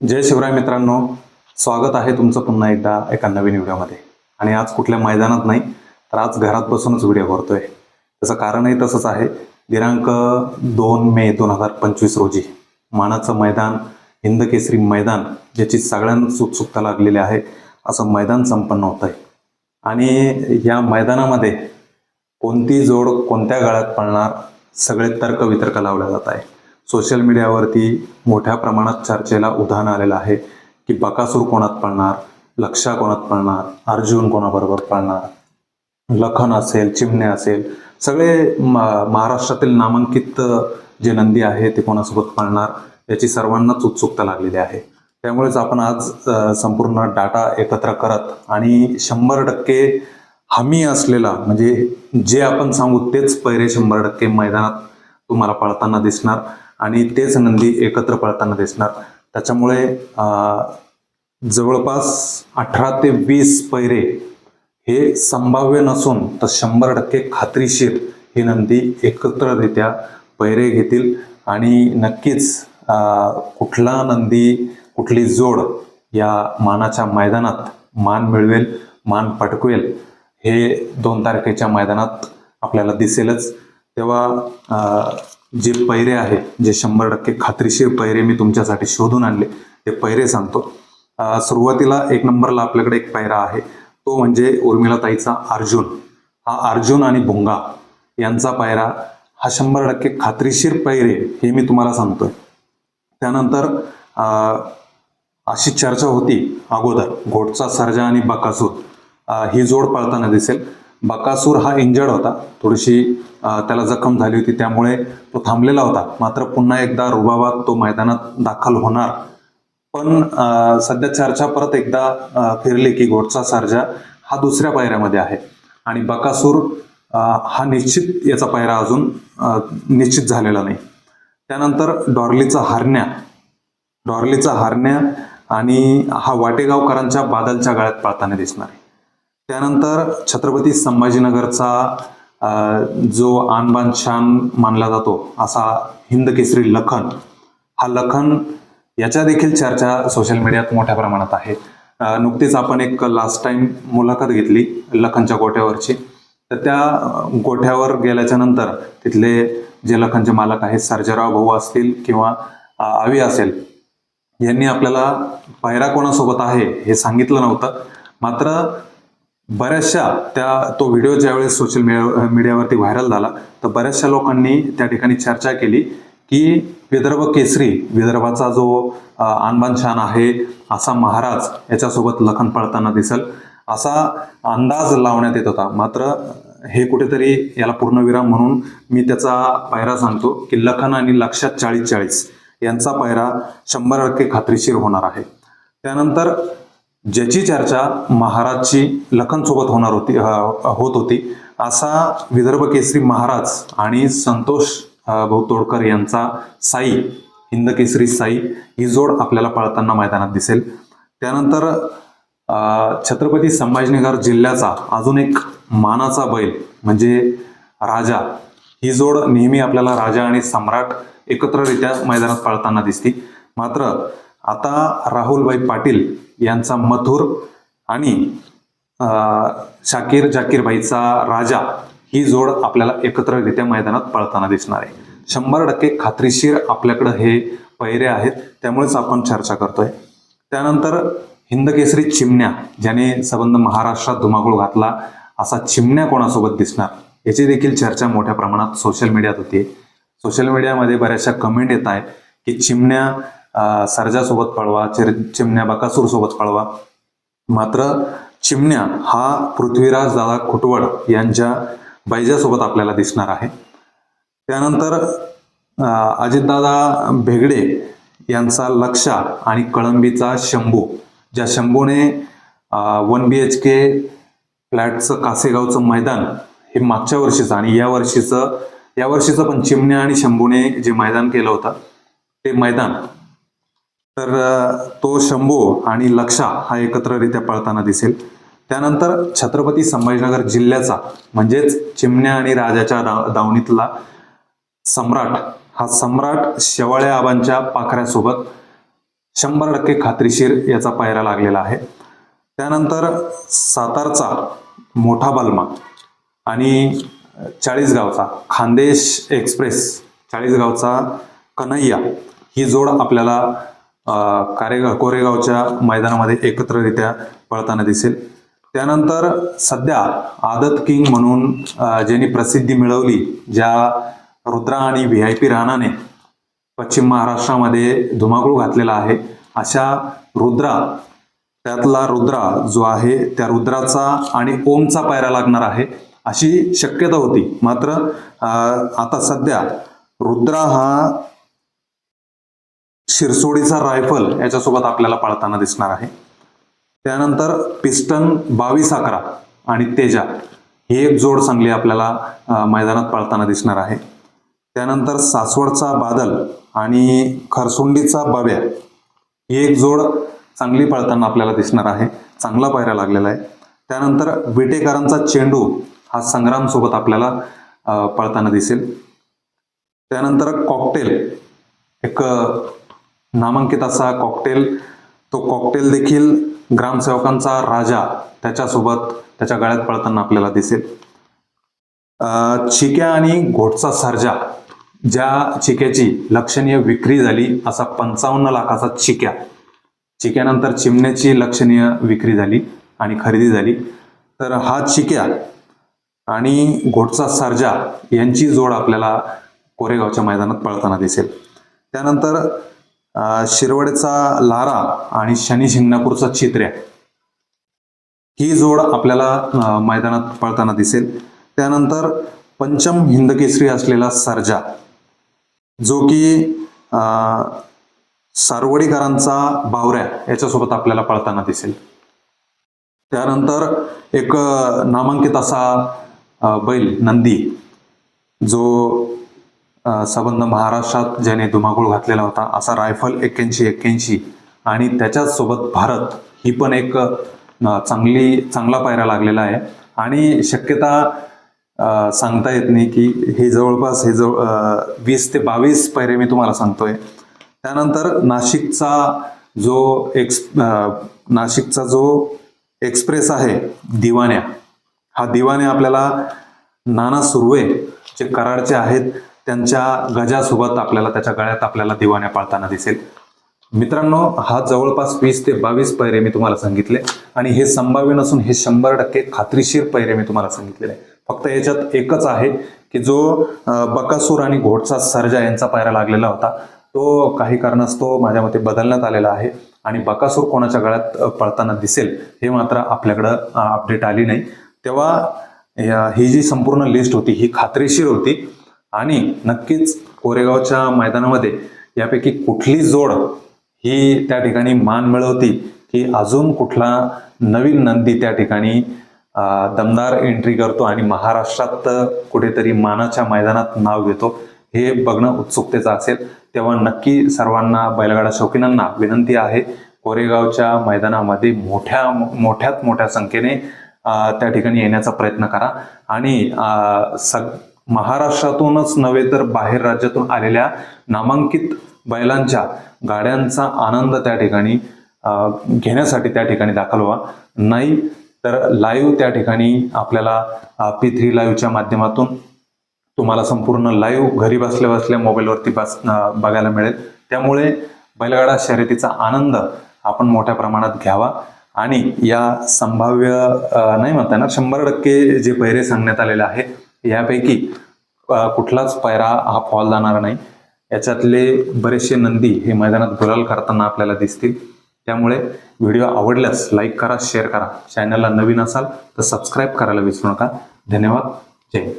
जय शिवराय मित्रांनो स्वागत आहे तुमचं पुन्हा एकदा एका नवीन व्हिडिओमध्ये. आणि आज कुठल्या मैदानात नाही तर आज घरात बसूनच व्हिडिओ करतोय त्याचं कारणही तसंच आहे. दिनांक दोन मे दोन हजार पंचवीस रोजी मानाचं मैदान हिंद केसरी मैदान ज्याची सगळ्यांना उत्सुकता लागलेली आहे असं मैदान संपन्न होत आहे आणि या मैदानामध्ये कोणती जोड कोणत्या गाळ्यात पळणार सगळे तर्क वितर्क लावल्या जात आहे सोशल मीडियावरती मोठ्या प्रमाणात चर्चेला उधाण आलेलं आहे की बकासूर कोणात पळणार लक्षा कोणात पळणार अर्जुन कोणाबरोबर पळणार लखन असेल चिमणे असेल सगळे म- महाराष्ट्रातील नामांकित जे नंदी आहे ते कोणासोबत पळणार याची सर्वांनाच उत्सुकता लागलेली आहे. त्यामुळेच आपण आज संपूर्ण डाटा एकत्र करत आणि शंभर टक्के हमी असलेला म्हणजे जे आपण सांगू तेच पैरे शंभर टक्के मैदानात तुम्हाला पळताना दिसणार. आणि तेच नंदी एकत्र पळताना दिसणार. त्याच्यामुळे जवळपास अठरा ते वीस पैरे हे संभाव्य नसून तर शंभर टक्के खात्रीशीर ही नंदी एकत्ररित्या पैरे घेतील. आणि नक्कीच कुठला नंदी कुठली जोड या मानाच्या मैदानात मान मिळवेल मान पटकवेल हे दोन तारखेच्या मैदानात आपल्याला दिसेलच. तेव्हा जे पैरे आहेत जे शंभर टक्के खात्रीशीर पैरे मी तुमच्यासाठी शोधून आणले ते पैरे सांगतो. सुरुवातीला एक नंबरला आपल्याकडे एक पैरा आहे तो म्हणजे उर्मिलाताईचा अर्जुन. हा अर्जुन आणि भुंगा यांचा पायरा हा शंभर टक्के खात्रीशीर पैरे हे मी तुम्हाला सांगतोय. त्यानंतर अं, अशी चर्चा होती अगोदर घोटचा सर्जा आणि बकासूर. ही जोड पळताना दिसेल. बकासूर हा इंजर्ड होता. थोडीशी त्याला जखम झाली होती त्यामुळे तो थांबलेला होता. मात्र पुन्हा एकदा रुबाबात तो मैदानात दाखल होणार. पण सध्या चर्चा परत एकदा फिरली की घोटचा सर्जा हा दुसऱ्या पायऱ्यामध्ये आहे. आणि बकासूर हा निश्चित याचा पायरा अजून निश्चित झालेला नाही. त्यानंतर डॉर्लीचा हरण्या. डॉर्लीचा हरण्या आणि हा वाटेगावकरांच्या बादलच्या गळ्यात पळताना दिसणार आहे. त्यानंतर छत्रपती संभाजीनगरचा जो आणबान शान मानला जातो असा हिंद केसरी लखन हा लखन याच्या देखील चर्चा सोशल मीडियात मोठ्या प्रमाणात आहे. नुकतीच आपण एक लास्ट टाइम मुलाखत घेतली लखनच्या गोठ्यावरची. तर त्या गोठ्यावर गेल्याच्यानंतर तिथले जे लखनचे मालक आहेत सर्जराव भाऊ असतील किंवा आवी असेल यांनी आपल्याला पायरा कोणासोबत आहे हे सांगितलं नव्हतं. मात्र बऱ्याचशा त्या तो व्हिडिओ ज्यावेळेस सोशल मीडिया मीडियावरती व्हायरल झाला तर बऱ्याचशा लोकांनी त्या ठिकाणी चर्चा केली की विदर्भ केसरी विदर्भाचा जो अ, आणबान आहे असा महाराज याच्यासोबत लखन पळताना दिसेल. असा अंदाज लावण्यात येत होता. मात्र हे कुठेतरी याला पूर्णविराम म्हणून मी त्याचा पायरा सांगतो की लखन आणि लक्षात चाळीस चाळीस यांचा पायरा शंभर टक्के खात्रीशीर होणार आहे. त्यानंतर ज्याची चर्चा महाराजची लखनसोबत होणार होती होत होती असा विदर्भ केसरी महाराज आणि संतोष भाऊ तोडकर यांचा साई हिंद केसरी साई ही जोड आपल्याला पळताना मैदानात दिसेल. त्यानंतर अं, छत्रपती संभाजीनगर जिल्ह्याचा अजून एक मानाचा बैल म्हणजे राजा ही जोड नेहमी आपल्याला राजा आणि सम्राट एकत्ररित्या मैदानात पळताना दिसती. मात्र आता राहुलभाई पाटील यांचा मथुर आणि शाकीर जाकीरभाईचा राजा ही जोड आपल्याला एकत्ररित्या मैदानात पळताना दिसणार आहे. शंभर टक्के खात्रीशीर आपल्याकडं हे पैरे आहेत त्यामुळेच आपण चर्चा करतोय. त्यानंतर हिंदकेसरी चिमण्या ज्याने संबंध महाराष्ट्रात धुमाकूळ घातला असा चिमण्या कोणासोबत दिसणार? याची देखील चर्चा मोठ्या प्रमाणात सोशल मीडियात होती. सोशल मीडियामध्ये बऱ्याचशा कमेंट येत आहेत की चिमण्या सर्जासोबत पळवा चिर- चिमण्या बकासूरसोबत पळवा. मात्र चिमण्या हा पृथ्वीराज दादा खुटवड यांच्या बैजासोबत आपल्याला दिसणार आहे. त्यानंतर अजितदादा भेगडे यांचा लक्षा आणि कळंबीचा शंभू ज्या शंभूने वन बी एच के फ्लॅटचं कासेगावचं मैदान हे मागच्या वर्षीचं आणि या वर्षीचं या वर्षीचं पण चिमण्या आणि शंभूने जे मैदान केलं होतं ते मैदान तर तो शंभू आणि लक्षा हा एकत्ररित्या पळताना दिसेल. त्यानंतर छत्रपती संभाजीनगर जिल्ह्याचा म्हणजेच चिमण्या आणि राजाच्या दाव- दावणीतला सम्राट हा सम्राट शेवाळे आबांच्या पाखऱ्यासोबत शंभर टक्के खात्रीशीर याचा पायरा लागलेला आहे. त्यानंतर सातारचा मोठा बालमा आणि चाळीसगावचा खानदेश एक्सप्रेस चाळीसगावचा कन्हैया ही जोड आपल्याला कारेगाव कोरेगावच्या मैदानामध्ये एकत्ररित्या पळताना दिसेल. त्यानंतर सध्या आदत किंग म्हणून ज्यांनी प्रसिद्धी मिळवली ज्या रुद्रा आणि व्ही आय पी राणाने पश्चिम महाराष्ट्रामध्ये धुमाकूळ घातलेला आहे अशा रुद्रा त्यातला रुद्रा जो आहे त्या रुद्राचा आणि ओमचा पायरा लागणार आहे अशी शक्यता होती. मात्र आता सध्या रुद्रा हा शिरसोडीचा रायफल याच्यासोबत आपल्याला पळताना दिसणार आहे. त्यानंतर पिस्टन बावीस अकरा आणि तेजा ही एक जोड चांगली आपल्याला मैदानात पळताना दिसणार आहे. त्यानंतर सासवडचा बादल आणि खरसुंडीचा बव्या ही एक जोड चांगली पळताना आपल्याला दिसणार आहे. चांगला पायऱ्या लागलेला आहे. त्यानंतर विटेकरांचा चेंडू हा संग्राम सोबत आपल्याला पळताना दिसेल. त्यानंतर कॉकटेल एक नामांकित असा कॉकटेल तो कॉकटेल देखील ग्रामसेवकांचा राजा त्याच्यासोबत त्याच्या गळ्यात पळताना आपल्याला दिसेल. चिक्या आणि घोटचा सर्जा ज्या चिक्याची लक्षणीय विक्री झाली असा पंचावन्न लाखाचा चिक्या. चिक्यानंतर चिमण्याची लक्षणीय विक्री झाली आणि खरेदी झाली. तर हा चिक्या आणि घोटचा सर्जा यांची जोड आपल्याला कोरेगावच्या मैदानात पळताना दिसेल. त्यानंतर शिरवडचा लारा आणि शनी शिंगणापूरचा चित्र्या. ही जोड आपल्याला मैदानात पळताना दिसेल. त्यानंतर पंचम हिंदकेसरी असलेला सर्जा जो की अं, सारवडीकरांचा बावऱ्या याच्यासोबत आपल्याला पळताना दिसेल. त्यानंतर एक नामांकित असा बैल नंदी जो संबंध महाराष्ट्रात ज्याने धुमाकूळ घातलेला होता असा रायफल एक्क्याऐंशी एक्क्याऐंशी आणि त्याच्याचसोबत भारत ही पण एक चांगली चांगला पायरा लागलेला आहे. आणि शक्यता सांगता येत नाही की हे जवळपास हे जवळ वीस ते बावीस पायरे मी तुम्हाला सांगतोय. त्यानंतर नाशिकचा जो एक्स नाशिकचा जो एक्सप्रेस आहे दिवाण्या हा दिवाने आपल्याला नाना सुर्वे जे कराडचे आहेत त्यांच्या गजासोबत आपल्याला त्याच्या गळ्यात आपल्याला दिवाण्या पाळताना दिसेल. मित्रांनो हा जवळपास वीस ते बावीस पैरे मी तुम्हाला सांगितले आणि हे संभाव्य नसून हे शंभर टक्के खात्रीशीर पैरे मी तुम्हाला सांगितलेले फक्त याच्यात एकच आहे की जो बकासूर आणि घोटचा सर्जा यांचा पायरा लागलेला होता तो काही कारणास्तव माझ्या मते बदलण्यात आलेला आहे आणि बकासूर कोणाच्या गळ्यात पळताना दिसेल हे मात्र आपल्याकडं अपडेट आली नाही. तेव्हा या- ही जी संपूर्ण लिस्ट होती ही खात्रीशीर होती. आणि नक्कीच कोरेगावच्या मैदानामध्ये यापैकी कुठली जोड ही त्या ठिकाणी मान मिळवती की अजून कुठला नवीन नंदी त्या ठिकाणी दमदार एंट्री करतो आणि महाराष्ट्रात कुठेतरी मानाच्या मैदानात नाव घेतो हे बघणं उत्सुकतेचं असेल. तेव्हा नक्की सर्वांना बैलगाडा शौकीनांना विनंती आहे कोरेगावच्या मैदानामध्ये मोठ्या मोठ्यात मोठ्या संख्येने त्या ठिकाणी येण्याचा प्रयत्न करा. आणि सग महाराष्ट्रातूनच नव्हे तर बाहेर राज्यातून आलेल्या नामांकित बैलांच्या गाड्यांचा आनंद त्या ठिकाणी घेण्यासाठी त्या ठिकाणी दाखल व्हा. नाही तर लाईव्ह त्या ठिकाणी आपल्याला पी थ्री लाईव्हच्या माध्यमातून तुम्हाला संपूर्ण लाईव्ह घरी बसल्या बसल्या मोबाईलवरती बस बघायला मिळेल. त्यामुळे बैलगाडा शर्यतीचा आनंद आपण मोठ्या प्रमाणात घ्यावा. आणि या संभाव्य नाही म्हणता येणार शंभर टक्के जे पैरे सांगण्यात आलेले आहे यापैकी कुठलाच पायरा हा फॉल जाणार नाही. याच्यातले बरेचसे नंदी हे मैदानात गुलाल करताना आपल्याला दिसतील. त्यामुळे व्हिडिओ आवडल्यास लाईक करा शेअर करा. चॅनलला नवीन असाल तर सबस्क्राईब करायला विसरू नका. धन्यवाद. जय